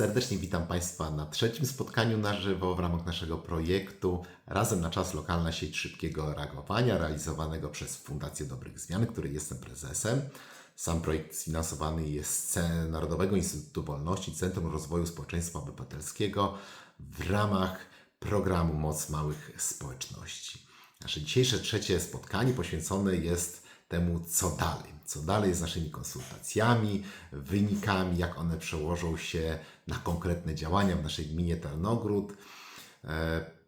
Serdecznie witam Państwa na trzecim spotkaniu na żywo w ramach naszego projektu Razem na czas lokalna sieć szybkiego reagowania realizowanego przez Fundację Dobrych Zmian, której jestem prezesem. Sam projekt sfinansowany jest z Narodowego Instytutu Wolności Centrum Rozwoju Społeczeństwa Obywatelskiego w ramach programu Moc Małych Społeczności. Nasze dzisiejsze trzecie spotkanie poświęcone jest temu, co dalej. Co dalej z naszymi konsultacjami, wynikami, jak one przełożą się na konkretne działania w naszej gminie Tarnogród. E,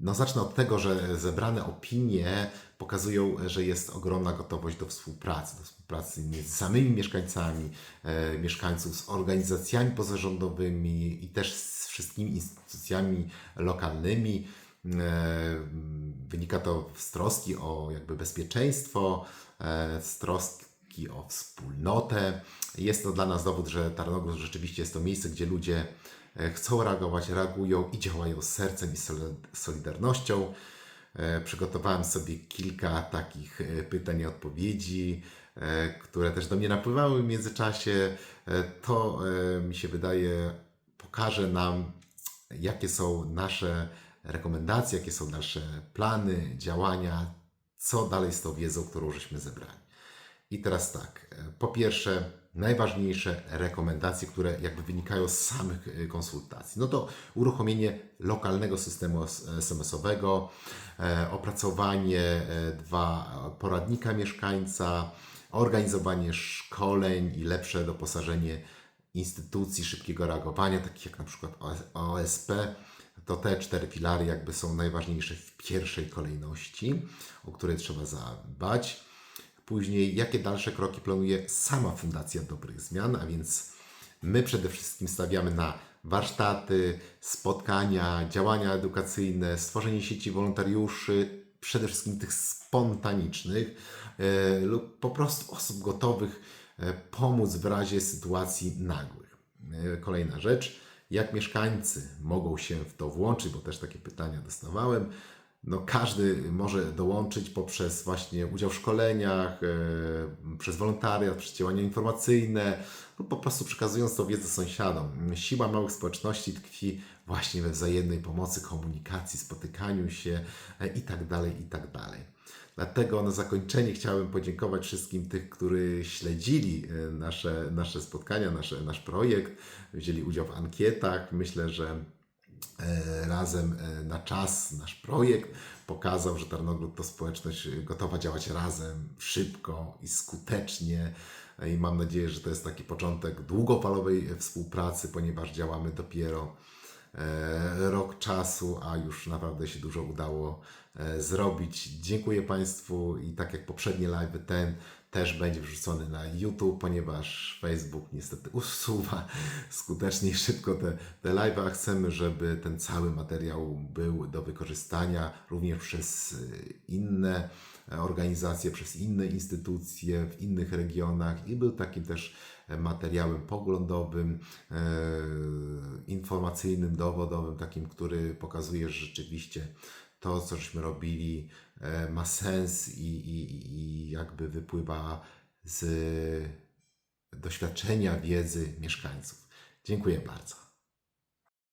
No, zacznę od tego, że zebrane opinie pokazują, że jest ogromna gotowość do współpracy, do współpracy między samymi mieszkańcami, e, mieszkańców z organizacjami pozarządowymi i też z wszystkimi instytucjami lokalnymi. E, Wynika to z troski o jakby bezpieczeństwo, e, z troski o wspólnotę. Jest to dla nas dowód, że Tarnogród rzeczywiście jest to miejsce, gdzie ludzie e, chcą reagować, reagują i działają z sercem i soli- solidarnością. E, Przygotowałem sobie kilka takich pytań i odpowiedzi, które też do mnie napływały w międzyczasie. To mi się wydaje pokaże nam, jakie są nasze rekomendacje, jakie są nasze plany, działania, co dalej z tą wiedzą, którą żeśmy zebrali. I teraz tak, e, po pierwsze, najważniejsze rekomendacje, które jakby wynikają z samych e, konsultacji. No to uruchomienie lokalnego systemu SMS-owego, e, opracowanie dwa poradnika mieszkańca, organizowanie szkoleń i lepsze doposażenie instytucji szybkiego reagowania, takich jak na przykład OS- OSP, to te cztery filary jakby są najważniejsze w pierwszej kolejności, o które trzeba zadbać. Później, jakie dalsze kroki planuje sama Fundacja Dobrych Zmian, a więc my przede wszystkim stawiamy na warsztaty, spotkania, działania edukacyjne, stworzenie sieci wolontariuszy, przede wszystkim tych spontanicznych e, lub po prostu osób gotowych e, pomóc w razie sytuacji nagłych. E, Kolejna rzecz, jak mieszkańcy mogą się w to włączyć, bo też takie pytania dostawałem. No, każdy może dołączyć poprzez właśnie udział w szkoleniach, e, przez wolontariat, przez działania informacyjne, lub po prostu przekazując tą wiedzę sąsiadom. Siła małych społeczności tkwi właśnie we wzajemnej pomocy, komunikacji, spotykaniu się e, i tak tak. Dlatego na zakończenie chciałbym podziękować wszystkim tych, którzy śledzili e, nasze, nasze spotkania, nasze, nasz projekt, wzięli udział w ankietach. Myślę, że razem e, na czas nasz projekt pokazał, że Tarnogród to społeczność e, gotowa działać razem, szybko i skutecznie. E, I mam nadzieję, że to jest taki początek długofalowej e, współpracy, ponieważ działamy dopiero e, rok czasu, a już naprawdę się dużo udało e, zrobić. Dziękuję Państwu i tak jak poprzednie live, ten też będzie wrzucony na YouTube, ponieważ Facebook niestety usuwa skutecznie i szybko te, te live, a chcemy, żeby ten cały materiał był do wykorzystania również przez e, inne e, organizacje, przez inne instytucje w innych regionach i był takim też e, materiałem poglądowym, e, informacyjnym, dowodowym, takim, który pokazuje, że rzeczywiście to, co żeśmy robili, e, ma sens i, i, i jakby wypływa z doświadczenia, wiedzy mieszkańców. Dziękuję bardzo.